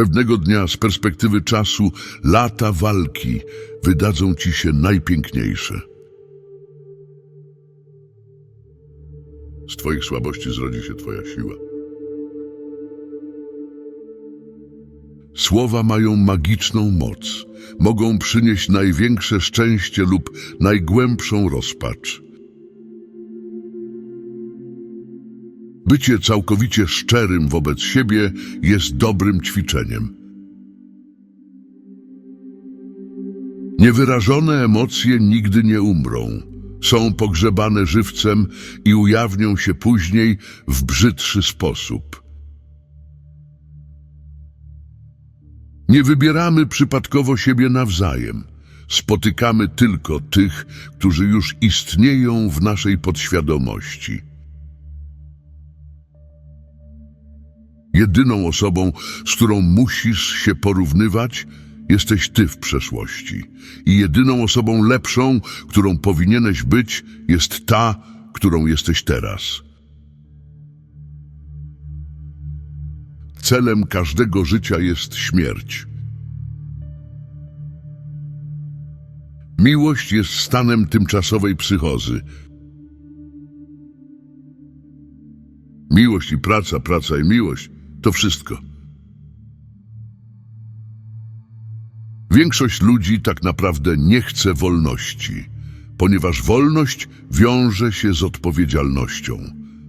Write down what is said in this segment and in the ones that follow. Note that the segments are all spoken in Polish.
Pewnego dnia z perspektywy czasu lata walki wydadzą ci się najpiękniejsze. Z twoich słabości zrodzi się twoja siła. Słowa mają magiczną moc. Mogą przynieść największe szczęście lub najgłębszą rozpacz. Bycie całkowicie szczerym wobec siebie jest dobrym ćwiczeniem. Niewyrażone emocje nigdy nie umrą. Są pogrzebane żywcem i ujawnią się później w brzydszy sposób. Nie wybieramy przypadkowo siebie nawzajem. Spotykamy tylko tych, którzy już istnieją w naszej podświadomości. Jedyną osobą, z którą musisz się porównywać, jesteś ty w przeszłości. I jedyną osobą lepszą, którą powinieneś być, jest ta, którą jesteś teraz. Celem każdego życia jest śmierć. Miłość jest stanem tymczasowej psychozy. Miłość i praca, praca i miłość to wszystko. Większość ludzi tak naprawdę nie chce wolności, ponieważ wolność wiąże się z odpowiedzialnością,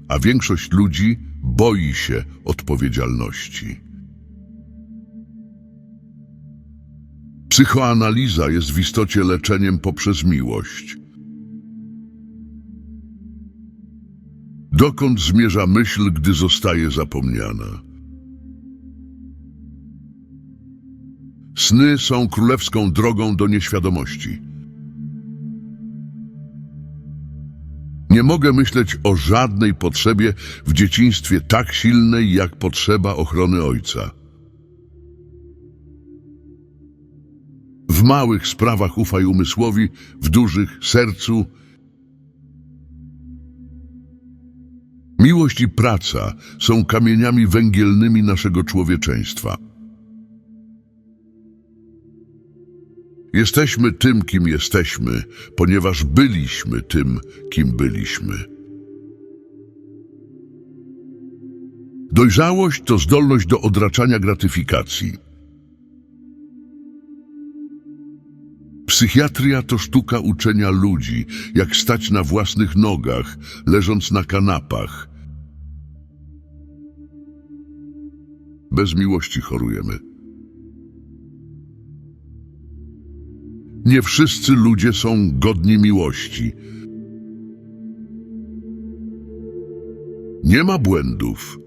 a większość ludzi boi się odpowiedzialności. Psychoanaliza jest w istocie leczeniem poprzez miłość. Dokąd zmierza myśl, gdy zostaje zapomniana? Sny są królewską drogą do nieświadomości. Nie mogę myśleć o żadnej potrzebie w dzieciństwie tak silnej jak potrzeba ochrony ojca. W małych sprawach ufaj umysłowi, w dużych sercu. Miłość i praca są kamieniami węgielnymi naszego człowieczeństwa. Jesteśmy tym, kim jesteśmy, ponieważ byliśmy tym, kim byliśmy. Dojrzałość to zdolność do odraczania gratyfikacji. Psychiatria to sztuka uczenia ludzi, jak stać na własnych nogach, leżąc na kanapach. Bez miłości chorujemy. Nie wszyscy ludzie są godni miłości. Nie ma błędów.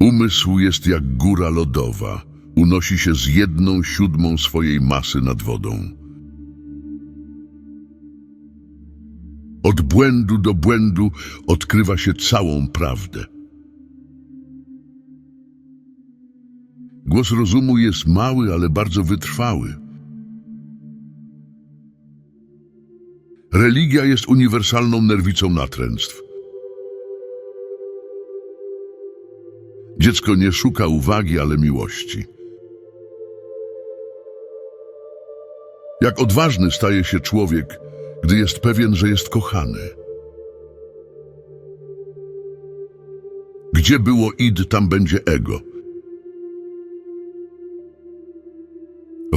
Umysł jest jak góra lodowa. Unosi się z jedną siódmą swojej masy nad wodą. Od błędu do błędu odkrywa się całą prawdę. Głos rozumu jest mały, ale bardzo wytrwały. Religia jest uniwersalną nerwicą natręctw. Dziecko nie szuka uwagi, ale miłości. Jak odważny staje się człowiek, gdy jest pewien, że jest kochany. Gdzie było id, tam będzie ego.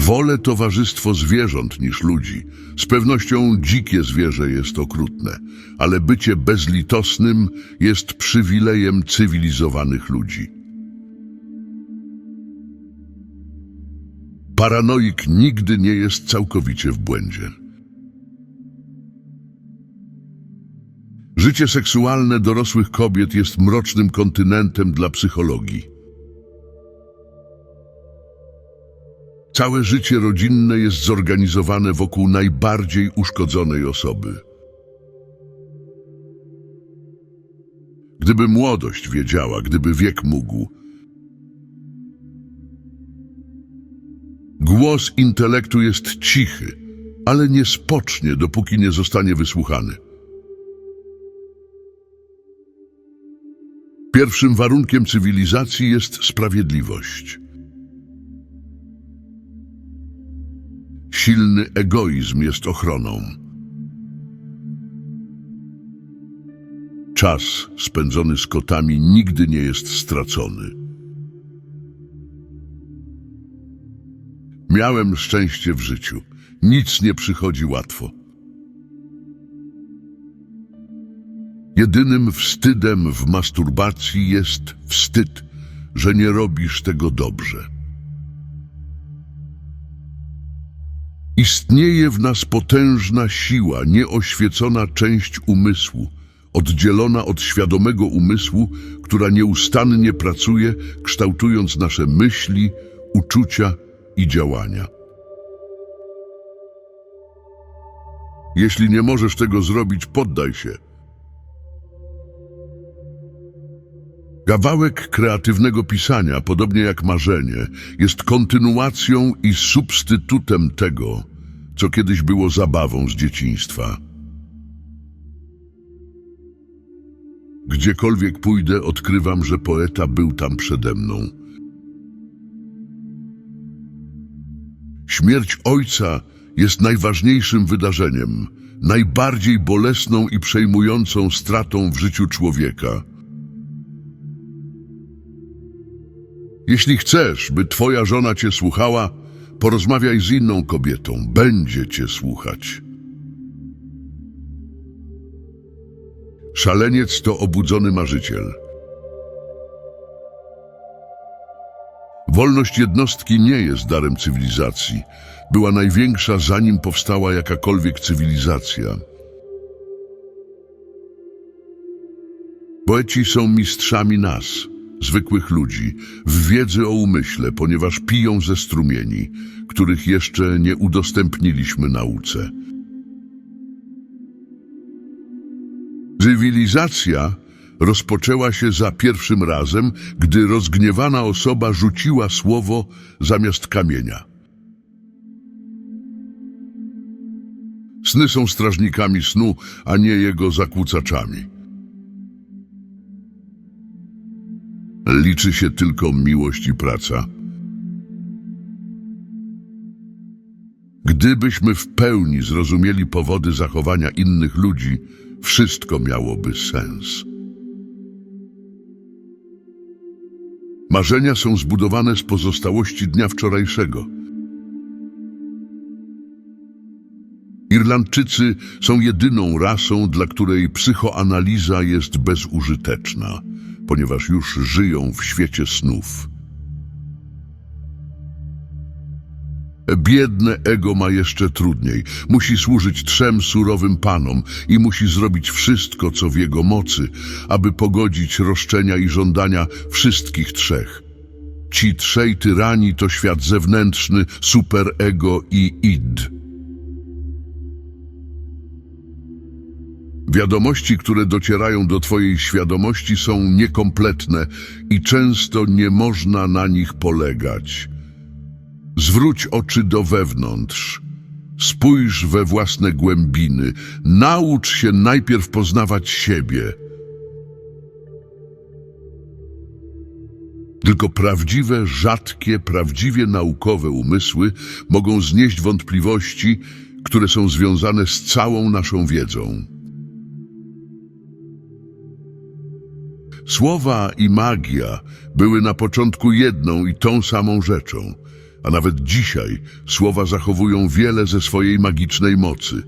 Wolę towarzystwo zwierząt niż ludzi. Z pewnością dzikie zwierzę jest okrutne, ale bycie bezlitosnym jest przywilejem cywilizowanych ludzi. Paranoik nigdy nie jest całkowicie w błędzie. Życie seksualne dorosłych kobiet jest mrocznym kontynentem dla psychologii. Całe życie rodzinne jest zorganizowane wokół najbardziej uszkodzonej osoby. Gdyby młodość wiedziała, gdyby wiek mógł, Głos intelektu jest cichy, ale nie spocznie, dopóki nie zostanie wysłuchany. Pierwszym warunkiem cywilizacji jest sprawiedliwość. Silny egoizm jest ochroną. Czas spędzony z kotami nigdy nie jest stracony. Miałem szczęście w życiu. Nic nie przychodzi łatwo. Jedynym wstydem w masturbacji jest wstyd, że nie robisz tego dobrze. Istnieje w nas potężna siła, nieoświecona część umysłu, oddzielona od świadomego umysłu, która nieustannie pracuje, kształtując nasze myśli, uczucia i działania. Jeśli nie możesz tego zrobić, poddaj się. Kawałek kreatywnego pisania, podobnie jak marzenie, jest kontynuacją i substytutem tego, co kiedyś było zabawą z dzieciństwa. Gdziekolwiek pójdę, odkrywam, że poeta był tam przede mną. Śmierć ojca jest najważniejszym wydarzeniem, najbardziej bolesną i przejmującą stratą w życiu człowieka. Jeśli chcesz, by twoja żona cię słuchała, porozmawiaj z inną kobietą, będzie cię słuchać. Szaleniec to obudzony marzyciel. Wolność jednostki nie jest darem cywilizacji. Była największa, zanim powstała jakakolwiek cywilizacja. Poeci są mistrzami nas, zwykłych ludzi, w wiedzy o umyśle, ponieważ piją ze strumieni, których jeszcze nie udostępniliśmy nauce. Cywilizacja rozpoczęła się za pierwszym razem, gdy rozgniewana osoba rzuciła słowo zamiast kamienia. Sny są strażnikami snu, a nie jego zakłócaczami. Liczy się tylko miłość i praca. Gdybyśmy w pełni zrozumieli powody zachowania innych ludzi, wszystko miałoby sens. Marzenia są zbudowane z pozostałości dnia wczorajszego. Irlandczycy są jedyną rasą, dla której psychoanaliza jest bezużyteczna, ponieważ już żyją w świecie snów. Biedne ego ma jeszcze trudniej. Musi służyć trzem surowym panom i musi zrobić wszystko, co w jego mocy, aby pogodzić roszczenia i żądania wszystkich trzech. Ci trzej tyrani to świat zewnętrzny, superego i id. Wiadomości, które docierają do Twojej świadomości, są niekompletne i często nie można na nich polegać. Zwróć oczy do wewnątrz. Spójrz we własne głębiny. Naucz się najpierw poznawać siebie. Tylko prawdziwe, rzadkie, prawdziwie naukowe umysły mogą znieść wątpliwości, które są związane z całą naszą wiedzą. Słowa i magia były na początku jedną i tą samą rzeczą, a nawet dzisiaj słowa zachowują wiele ze swojej magicznej mocy.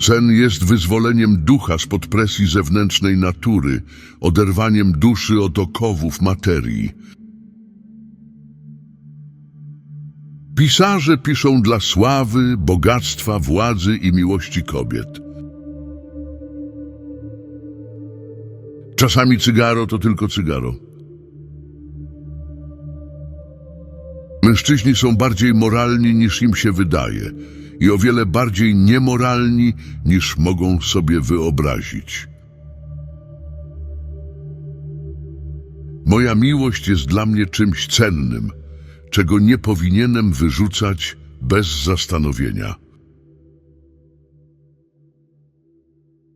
Sen jest wyzwoleniem ducha spod presji zewnętrznej natury, oderwaniem duszy od okowów materii. Pisarze piszą dla sławy, bogactwa, władzy i miłości kobiet. Czasami cygaro to tylko cygaro. Mężczyźni są bardziej moralni niż im się wydaje i o wiele bardziej niemoralni niż mogą sobie wyobrazić. Moja miłość jest dla mnie czymś cennym, czego nie powinienem wyrzucać bez zastanowienia.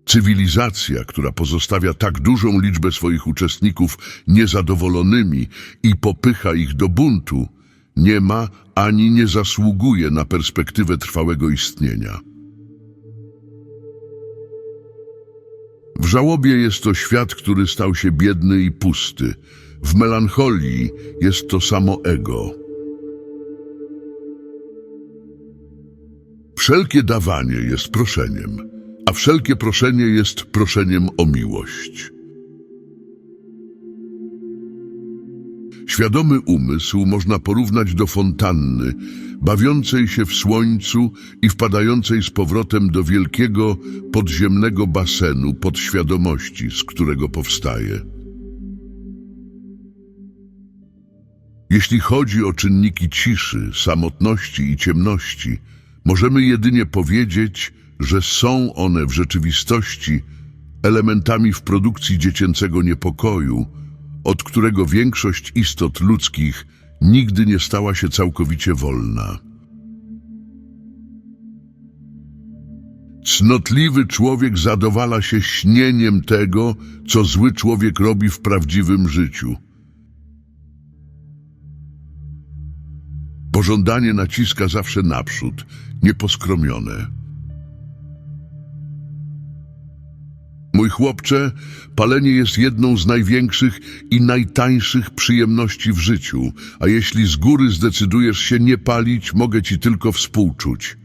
Cywilizacja, która pozostawia tak dużą liczbę swoich uczestników niezadowolonymi i popycha ich do buntu, nie ma ani nie zasługuje na perspektywę trwałego istnienia. W żałobie jest to świat, który stał się biedny i pusty. W melancholii jest to samo ego. Wszelkie dawanie jest proszeniem, a wszelkie proszenie jest proszeniem o miłość. Świadomy umysł można porównać do fontanny, bawiącej się w słońcu i wpadającej z powrotem do wielkiego podziemnego basenu podświadomości, z którego powstaje. Jeśli chodzi o czynniki ciszy, samotności i ciemności, możemy jedynie powiedzieć, że są one w rzeczywistości elementami w produkcji dziecięcego niepokoju, od którego większość istot ludzkich nigdy nie stała się całkowicie wolna. Cnotliwy człowiek zadowala się śnieniem tego, co zły człowiek robi w prawdziwym życiu. Pożądanie naciska zawsze naprzód, nieposkromione. Mój chłopcze, palenie jest jedną z największych i najtańszych przyjemności w życiu, a jeśli z góry zdecydujesz się nie palić, mogę ci tylko współczuć.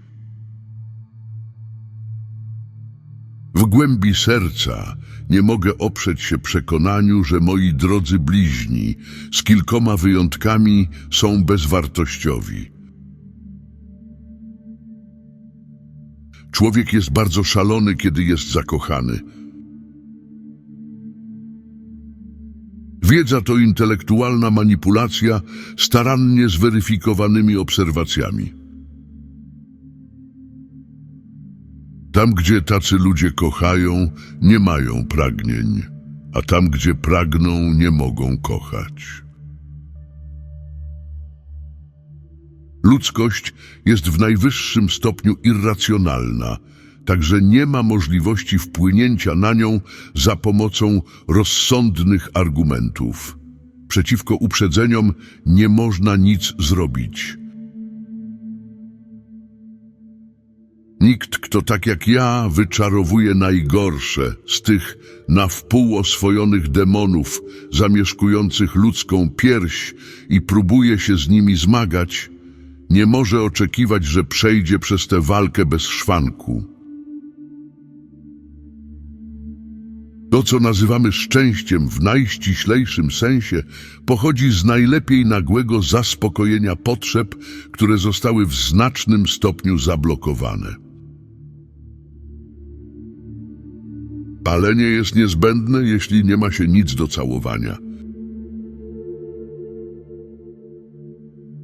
W głębi serca nie mogę oprzeć się przekonaniu, że moi drodzy bliźni, z kilkoma wyjątkami, są bezwartościowi. Człowiek jest bardzo szalony, kiedy jest zakochany. Wiedza to intelektualna manipulacja starannie zweryfikowanymi obserwacjami. Tam, gdzie tacy ludzie kochają, nie mają pragnień, a tam, gdzie pragną, nie mogą kochać. Ludzkość jest w najwyższym stopniu irracjonalna, także nie ma możliwości wpłynięcia na nią za pomocą rozsądnych argumentów. Przeciwko uprzedzeniom nie można nic zrobić. Nikt, kto tak jak ja wyczarowuje najgorsze z tych na wpół oswojonych demonów zamieszkujących ludzką pierś i próbuje się z nimi zmagać, nie może oczekiwać, że przejdzie przez tę walkę bez szwanku. To, co nazywamy szczęściem w najściślejszym sensie, pochodzi z najlepiej nagłego zaspokojenia potrzeb, które zostały w znacznym stopniu zablokowane. Palenie jest niezbędne, jeśli nie ma się nic do całowania.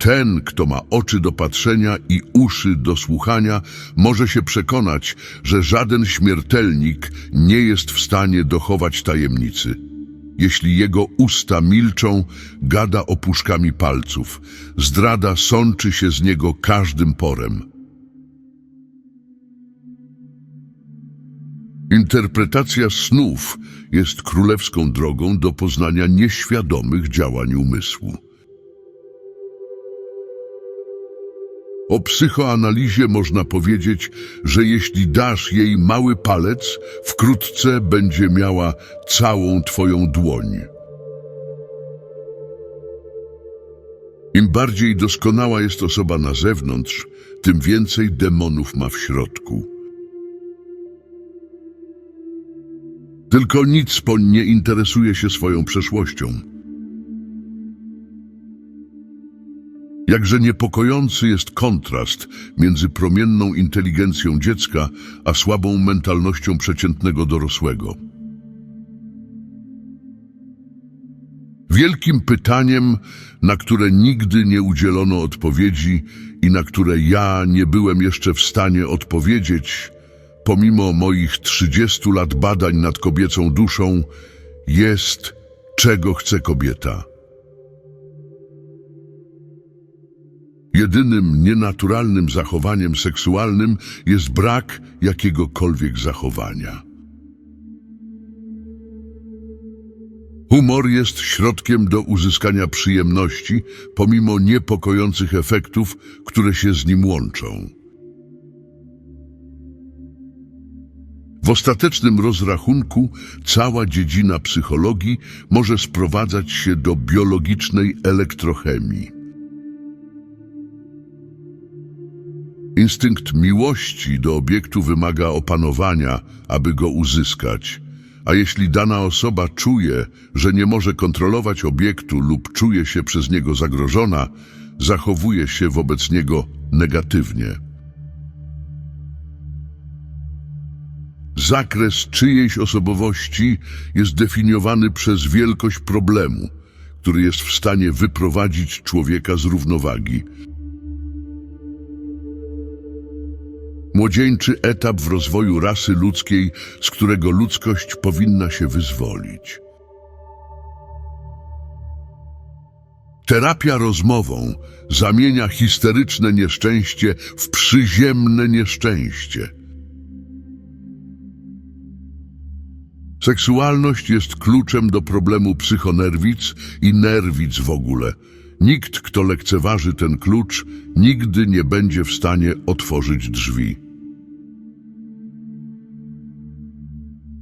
Ten, kto ma oczy do patrzenia i uszy do słuchania, może się przekonać, że żaden śmiertelnik nie jest w stanie dochować tajemnicy. Jeśli jego usta milczą, gada opuszkami palców. Zdrada sączy się z niego każdym porem. Interpretacja snów jest królewską drogą do poznania nieświadomych działań umysłu. O psychoanalizie można powiedzieć, że jeśli dasz jej mały palec, wkrótce będzie miała całą twoją dłoń. Im bardziej doskonała jest osoba na zewnątrz, tym więcej demonów ma w środku. Tylko nic nie interesuje się swoją przeszłością. Jakże niepokojący jest kontrast między promienną inteligencją dziecka a słabą mentalnością przeciętnego dorosłego. Wielkim pytaniem, na które nigdy nie udzielono odpowiedzi i na które ja nie byłem jeszcze w stanie odpowiedzieć, pomimo moich 30 lat badań nad kobiecą duszą, jest, czego chce kobieta. Jedynym nienaturalnym zachowaniem seksualnym jest brak jakiegokolwiek zachowania. Humor jest środkiem do uzyskania przyjemności, pomimo niepokojących efektów, które się z nim łączą. W ostatecznym rozrachunku cała dziedzina psychologii może sprowadzać się do biologicznej elektrochemii. Instynkt miłości do obiektu wymaga opanowania, aby go uzyskać, a jeśli dana osoba czuje, że nie może kontrolować obiektu lub czuje się przez niego zagrożona, zachowuje się wobec niego negatywnie. Zakres czyjejś osobowości jest definiowany przez wielkość problemu, który jest w stanie wyprowadzić człowieka z równowagi. Młodzieńczy etap w rozwoju rasy ludzkiej, z którego ludzkość powinna się wyzwolić. Terapia rozmową zamienia histeryczne nieszczęście w przyziemne nieszczęście. Seksualność jest kluczem do problemu psychonerwic i nerwic w ogóle. Nikt, kto lekceważy ten klucz, nigdy nie będzie w stanie otworzyć drzwi.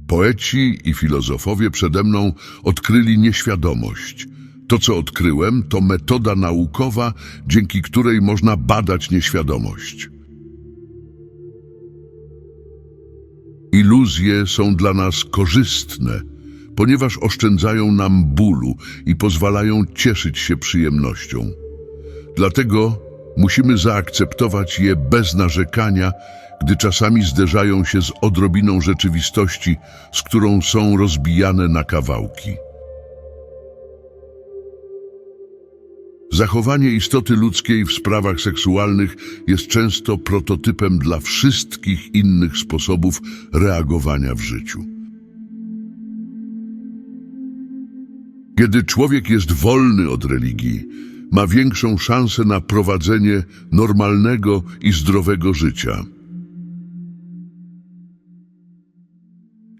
Poeci i filozofowie przede mną odkryli nieświadomość. To, co odkryłem, to metoda naukowa, dzięki której można badać nieświadomość. Iluzje są dla nas korzystne, ponieważ oszczędzają nam bólu i pozwalają cieszyć się przyjemnością. Dlatego musimy zaakceptować je bez narzekania, gdy czasami zderzają się z odrobiną rzeczywistości, z którą są rozbijane na kawałki. Zachowanie istoty ludzkiej w sprawach seksualnych jest często prototypem dla wszystkich innych sposobów reagowania w życiu. Kiedy człowiek jest wolny od religii, ma większą szansę na prowadzenie normalnego i zdrowego życia.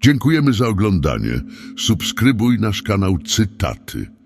Dziękujemy za oglądanie. Subskrybuj nasz kanał Cytaty.